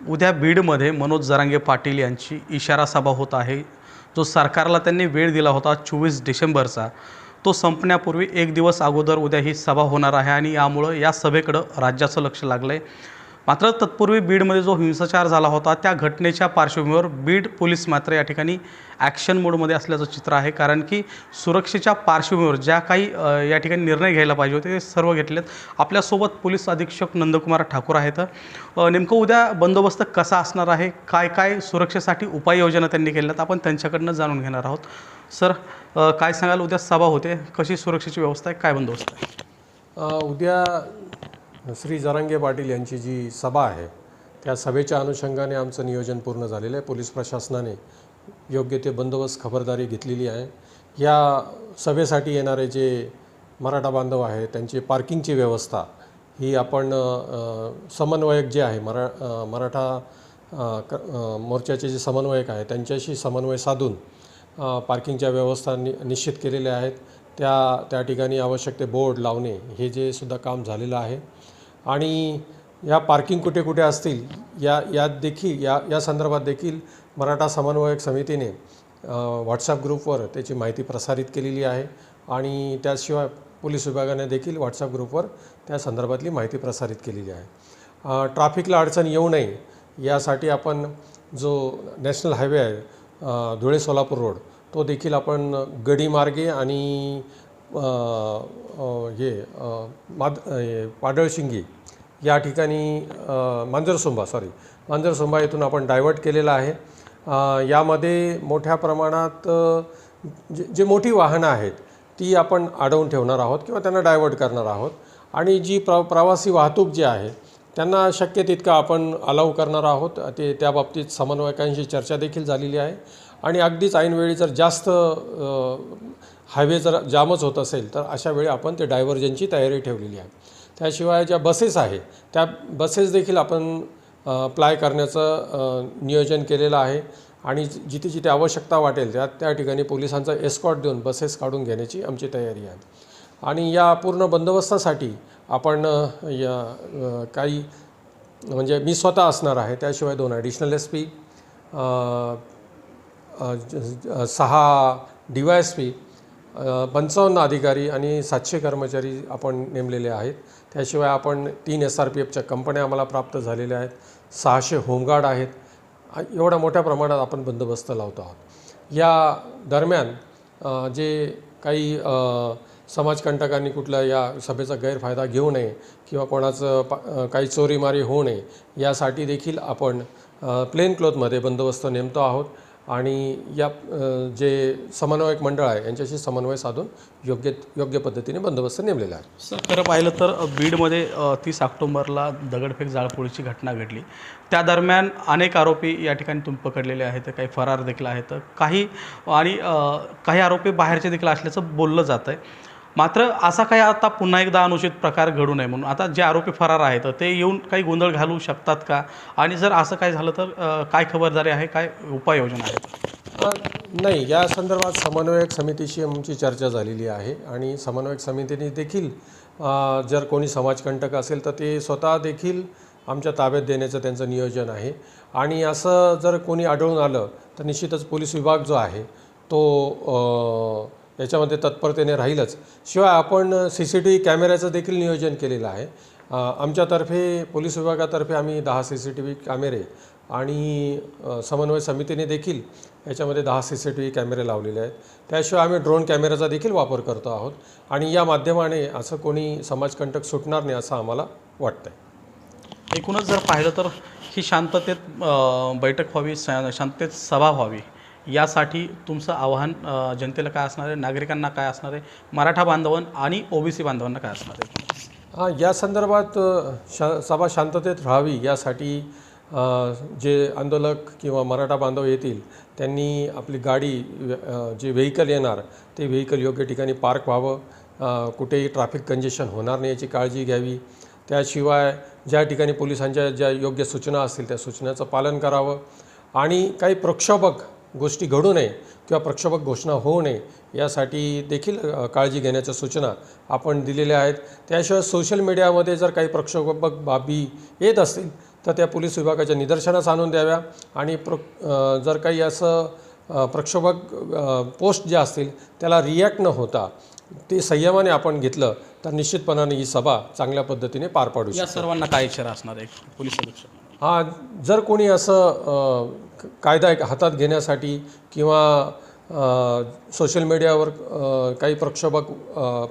उद्या बीडमध्ये मनोज जरांगे पाटील यांची इशारा सभा होत आहे. जो सरकारला त्यांनी वेळ दिला होता चोवीस डिसेंबरचा तो संपण्यापूर्वी एक दिवस अगोदर उद्या ही सभा होणार आहे आणि यामुळं या सभेकडं राज्याचं लक्ष लागलं आहे मात्र तत्पूर्वी बीडमध्ये जो हिंसाचार झाला होता त्या घटनेच्या पार्श्वभूमीवर बीड पोलीस मात्र या ठिकाणी ॲक्शन मोडमध्ये असल्याचं चित्र आहे. कारण की सुरक्षेच्या पार्श्वभूमीवर ज्या काही या ठिकाणी निर्णय घ्यायला पाहिजे होते ते सर्व घेतलेत. आपल्यासोबत पोलीस अधीक्षक नंदकुमार ठाकूर आहेत. नेमकं उद्या बंदोबस्त कसा असणार आहे? काय काय सुरक्षेसाठी उपाययोजना त्यांनी केल्यात आपण त्यांच्याकडनं जाणून घेणार आहोत. सर काय सांगाल? उद्या सभा होते. कशी सुरक्षेची व्यवस्था आहे? काय बंदोबस्त आहे? उद्या श्री जरांगे पाटील यांची जी सभा आहे त्या सभेच्या अनुषंगाने आमचं नियोजन पूर्ण झालेलं आहे. पोलीस प्रशासनाने योग्य ते बंदोबस्त खबरदारी घेतलेली आहे. या सभेसाठी येणारे जे मराठा बांधव आहे त्यांची पार्किंगची व्यवस्था ही आपण समन्वयक जे आहे मरा मराठा क मोर्चाचे जे समन्वयक आहे त्यांच्याशी समन्वय साधून पार्किंगच्या व्यवस्था नि निश्चित केलेल्या आहेत. त्या त्या ठिकाणी आवश्यक ते बोर्ड लावणे हे जे सुद्धा काम झालेलं आहे. आणि या पार्किंग कुठे कुठे असतील या यात देखील या या संदर्भात देखील मराठा समन्वयक समितीने व्हॉट्सॲप ग्रुपवर त्याची माहिती प्रसारित केलेली आहे आणि त्याशिवाय पोलीस विभागाने देखील व्हॉट्सॲप ग्रुपवर त्या संदर्भातली माहिती प्रसारित केलेली आहे. ट्रॅफिकला अडचण येऊ नये यासाठी आपण जो नॅशनल हायवे आहे धुळे सोलापूर रोड तो देखील आपण गडीमार्गे आणि हे माद पाडळशिंगी या ठिकाणी मांजरसुंबा सॉरी मांजरसुंबा येथून आपण डायवर्ट केलेला आहे. यामध्ये मोठ्या प्रमाणात जे जे मोठी वाहनं आहेत ती आपण अडवून ठेवणार आहोत किंवा त्यांना डायवर्ट करणार आहोत. आणि जी प्र प्रवासी वाहतूक जी आहे त्यांना शक्य तितकं आपण अलाव करणार आहोत. ते त्या बाबतीत समन्वयकांशी चर्चा देखील झालेली आहे. आणि अगदीच ऐनवेळी जर जास्त हायवे जर जामच होत असेल तर अशा वेळी आपण ते डायव्हर्जनची तयारी ठेवलेली आहे. त्याशिवाय ज्या बसेस आहे त्या बसेस देखील आपण प्लाय करण्याचं नियोजन केलेलं आहे. आणि जिथे जिथे आवश्यकता वाटेल त्या त्या ठिकाणी पोलिसांचा एस्कॉट देऊन बसेस काढून घेण्याची आमची तयारी आहे. आणि या पूर्ण बंदोबस्तासाठी आपण या काही म्हणजे मी स्वतः असणार आहे त्याशिवाय दोन ॲडिशनल एस पी सहा डी वाय एस पी पंचावन्न अधिकारी आणि सातशे कर्मचारी आपण नेमलेले आहेत. त्याशिवाय आपण तीन एस आर पी एफच्या कंपन्या आम्हाला प्राप्त झालेल्या आहेत. सहाशे होमगार्ड आहेत. एवढ्या मोठ्या प्रमाणात आपण बंदोबस्त लावतो आहोत. या दरम्यान जे काही समाजकंटकांनी कुठल्या या सभेचा गैरफायदा घेऊ नये किंवा कोणाचं पा काही चोरीमारी होऊ नये यासाठी देखील आपण प्लेन क्लोथमध्ये बंदोबस्त नेमतो आहोत. आणि या जे समन्वयक मंडळ आहे यांच्याशी समन्वय साधून योग्य योग्य पद्धतीने बंदोबस्त नेमलेला आहे. सर खरं पाहिलं तर बीडमध्ये तीस ऑक्टोबरला दगडफेक जाळपोळीची घटना घडली. त्या दरम्यान अनेक आरोपी या ठिकाणी तुम्ही पकडलेले आहेत काही फरार देखील आहेत. काही आणि काही आरोपी बाहेरचे देखील असल्याचं बोललं जातं आहे मात्र असा काही आता पुन्हा एकदा अनुचित प्रकार घडू नये म्हणून. आता जे आरोपी फरार आहेत ते येऊन काही गोंधळ घालू शकतात का? आणि जर असं काय झालं तर काय खबरदारी आहे? काय उपाययोजना आहेत नाही. या संदर्भात समन्वयक समितीशी आमची चर्चा झालेली आहे आणि समन्वयक समितीने देखील जर कोणी समाजकंटक असेल तर ते स्वतः देखील आमच्या ताब्यात देण्याचं त्यांचं नियोजन आहे. आणि असं जर कोणी आढळून आलं तर निश्चितच पोलीस विभाग जो आहे तो याच्यामध्ये तत्परतेने राहीलच. शिवाय आपण सी सी टी व्ही कॅमेऱ्याचं देखील नियोजन केलेलं आहे. आमच्यातर्फे पोलीस विभागातर्फे आम्ही दहा सी सी टी व्ही कॅमेरे आणि समन्वय समितीने देखील याच्यामध्ये दहा सी सी टी व्ही कॅमेरे लावलेले आहेत. त्याशिवाय आम्ही ड्रोन कॅमेऱ्याचा देखील वापर करतो आहोत आणि या माध्यमाने असं कोणी समाजकंटक सुटणार नाही असं आम्हाला वाटतं एकूणच जर पाहिलं तर ही शांततेत बैठक व्हावी शांततेत सभा व्हावी यासाठी तुमचं आव्हान जनतेला काय असणार आहे? नागरिकांना काय असणार आहे? मराठा बांधवन आणि ओबीसी बांधवांना काय असणार आहे? हां या संदर्भात शा सभा शांततेत राहावी यासाठी जे आंदोलक किंवा मराठा बांधव येतील त्यांनी आपली गाडी जे व्हेकल येणार ते व्हेकल योग्य ठिकाणी पार्क व्हावं. कुठेही ट्रॅफिक कंजेशन होणार नाही याची काळजी घ्यावी. त्याशिवाय ज्या ठिकाणी पोलिसांच्या ज्या योग्य सूचना असतील त्या सूचनाचं पालन करावं. आणि काही प्रक्षोभक गोष्टी घडू नये किंवा प्रक्षोभक घोषणा होऊ नये यासाठी देखील काळजी घेण्याच्या सूचना आपण दिलेल्या आहेत. त्याशिवाय सोशल मीडियामध्ये जर काही प्रक्षोभक बाबी येत असतील तर त्या पोलीस विभागाच्या निदर्शनास आणून द्याव्या. आणि प्र जर काही असं प्रक्षोभक पोस्ट ज्या असतील त्याला रिॲक्ट न होता ते संयमाने आपण घेतलं तर निश्चितपणाने ही सभा चांगल्या पद्धतीने पार पाडू या सर्वांना काय इशारा असणार आहे? पोलीस अधीक्षक. हा जर कोणी असं कायदा एक हातात घेण्यासाठी किंवा सोशल मीडियावर काही प्रक्षोभक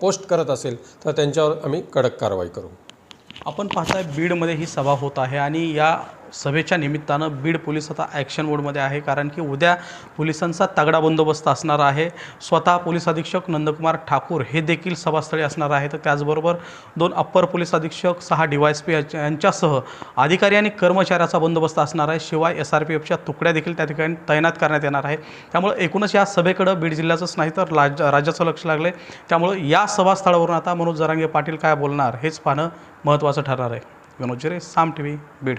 पोस्ट करत असेल तर त्यांच्यावर आम्ही कडक कारवाई करू. आपण पाहताय बीडमध्ये ही सभा होत आहे आणि या सभेच्या निमित्तानं बीड पोलीस आता ॲक्शन मोडमध्ये आहे कारण की उद्या पोलिसांचा तगडा बंदोबस्त असणार आहे. स्वतः पोलीस अधीक्षक नंदकुमार ठाकूर हे देखील सभास्थळी असणार आहे. तर त्याचबरोबर दोन अप्पर पोलीस अधीक्षक सहा डी वाय एस पी यांच्यासह अधिकारी आणि कर्मचाऱ्याचा बंदोबस्त असणार आहे. शिवाय एस आर पी एफच्या तुकड्या देखील त्या ठिकाणी तैनात करण्यात येणार आहे. त्यामुळे एकूणच या सभेकडं बीड जिल्ह्याचंच नाही तर राज राज्याचं लक्ष लागलं आहे त्यामुळे या सभास्थळावरून आता मनोज जरांगे पाटील काय बोलणार हेच पाहणं महत्त्वाचं ठरणार आहे. विनोद जिरे साम टी व्ही बीड.